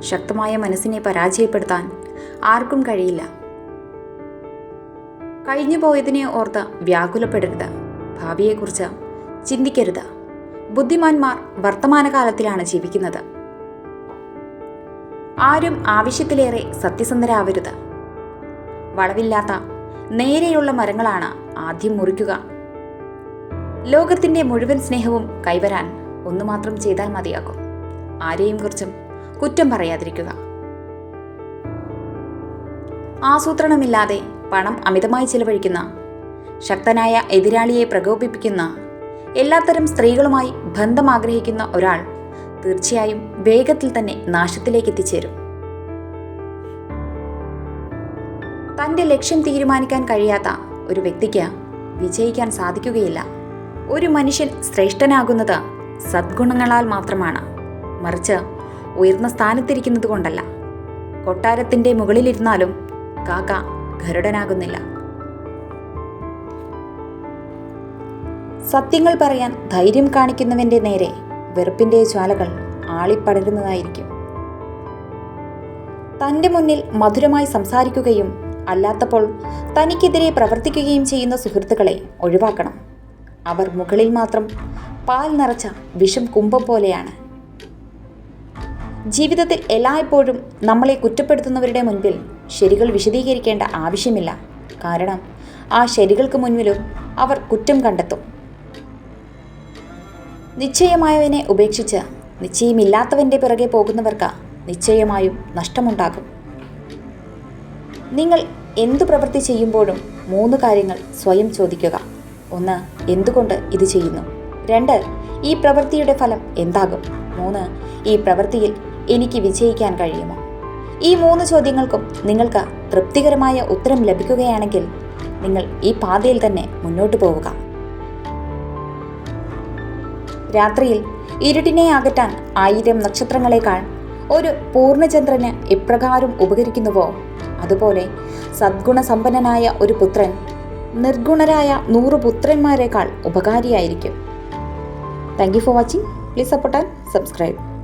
ശക്തമായ മനസ്സിനെ പരാജയപ്പെടുത്താൻ ആർക്കും കഴിയില്ല. കഴിഞ്ഞു പോയതിനെ ഓർത്ത് വ്യാകുലപ്പെടരുത്. ഭാവിയെക്കുറിച്ച് ചിന്തിക്കരുത്. ബുദ്ധിമാന്മാർ വർത്തമാനകാലത്തിലാണ് ജീവിക്കുന്നത്. ആരും ആവശ്യത്തിലേറെ സത്യസന്ധരാവരുത്. വളവില്ലാത്ത നേരെയുള്ള മരങ്ങളാണ് ആദ്യം മുറിക്കുക. ലോകത്തിന്റെ മുഴുവൻ സ്നേഹവും കൈവരാൻ ഒന്നു മാത്രം ചെയ്താൽ മതിയാകും. ആരെയും കുറിച്ചും കുറ്റം പറയാതിരിക്കുക. ആസൂത്രണമില്ലാതെ പണം അമിതമായി ചിലവഴിക്കുന്ന ശക്തനായ എതിരാളിയെ പ്രകോപിപ്പിക്കുന്ന എല്ലാത്തരം സ്ത്രീകളുമായി ബന്ധം ആഗ്രഹിക്കുന്ന ഒരാൾ തീർച്ചയായും വേഗത്തിൽ തന്നെ നാശത്തിലേക്ക് എത്തിച്ചേരും. തന്റെ ലക്ഷ്യം തീരുമാനിക്കാൻ കഴിയാത്ത ഒരു വ്യക്തിക്ക് വിജയിക്കാൻ സാധിക്കുകയില്ല. ഒരു മനുഷ്യൻ ശ്രേഷ്ഠനാകുന്നത് സദ്ഗുണങ്ങളാൽ മാത്രമാണ്. മറിച്ച് ഉയർന്ന സ്ഥാനത്തിരിക്കുന്നത് കൊണ്ടല്ല. കൊട്ടാരത്തിന്റെ മുകളിലിരുന്നാലും കാക്ക ഗരുഡനാകുന്നില്ല സത്യങ്ങൾ പറയാൻ ധൈര്യം കാണിക്കുന്നവന്റെ നേരെ വെറുപ്പിന്റെ ജ്വാലകൾ ആളിപ്പടരുന്നതായിരിക്കും. തന്റെ മുന്നിൽ മധുരമായി സംസാരിക്കുകയും അല്ലാത്തപ്പോൾ തനിക്കെതിരെ പ്രവർത്തിക്കുകയും ചെയ്യുന്ന സുഹൃത്തുക്കളെ ഒഴിവാക്കണം. അവർ മുകളിൽ മാത്രം പാൽ നിറച്ച വിഷം കുംഭം പോലെയാണ്. ജീവിതത്തിൽ എല്ലായ്പ്പോഴും നമ്മളെ കുറ്റപ്പെടുത്തുന്നവരുടെ മുൻപിൽ ശരികൾ വിശദീകരിക്കേണ്ട ആവശ്യമില്ല. കാരണം ആ ശരികൾക്ക് മുൻപിലും അവർ കുറ്റം കണ്ടെത്തും. നിശ്ചയമായവനെ ഉപേക്ഷിച്ച് നിശ്ചയമില്ലാത്തവന്റെ പിറകെ പോകുന്നവർക്ക് നിശ്ചയമായും നഷ്ടമുണ്ടാകും. നിങ്ങൾ എന്തു പ്രവൃത്തി ചെയ്യുമ്പോഴും മൂന്ന് കാര്യങ്ങൾ സ്വയം ചോദിക്കുക. ഒന്ന് എന്തുകൊണ്ട് ഇത് ചെയ്യുന്നു? രണ്ട് ഈ പ്രവൃത്തിയുടെ ഫലം എന്താകും? മൂന്ന് ഈ പ്രവൃത്തിയിൽ എനിക്ക് വിജയിക്കാൻ കഴിയുമോ? ഈ മൂന്ന് ചോദ്യങ്ങൾക്കും നിങ്ങൾക്ക് തൃപ്തികരമായ ഉത്തരം ലഭിക്കുകയാണെങ്കിൽ നിങ്ങൾ ഈ പാതയിൽ തന്നെ മുന്നോട്ട് പോവുക. രാത്രിയിൽ ഇരുട്ടിനെ അകറ്റാൻ ആയിരം നക്ഷത്രങ്ങളെക്കാൾ ഒരു പൂർണചന്ദ്രന് എപ്രകാരം ഉപകരിക്കുന്നുവോ? അതുപോലെ സദ്ഗുണസമ്പന്നനായ ഒരു പുത്രൻ നിർഗുണരായ നൂറ് പുത്രന്മാരെക്കാൾ ഉപകാരിയായിരിക്കും. Thank you for watching please support and subscribe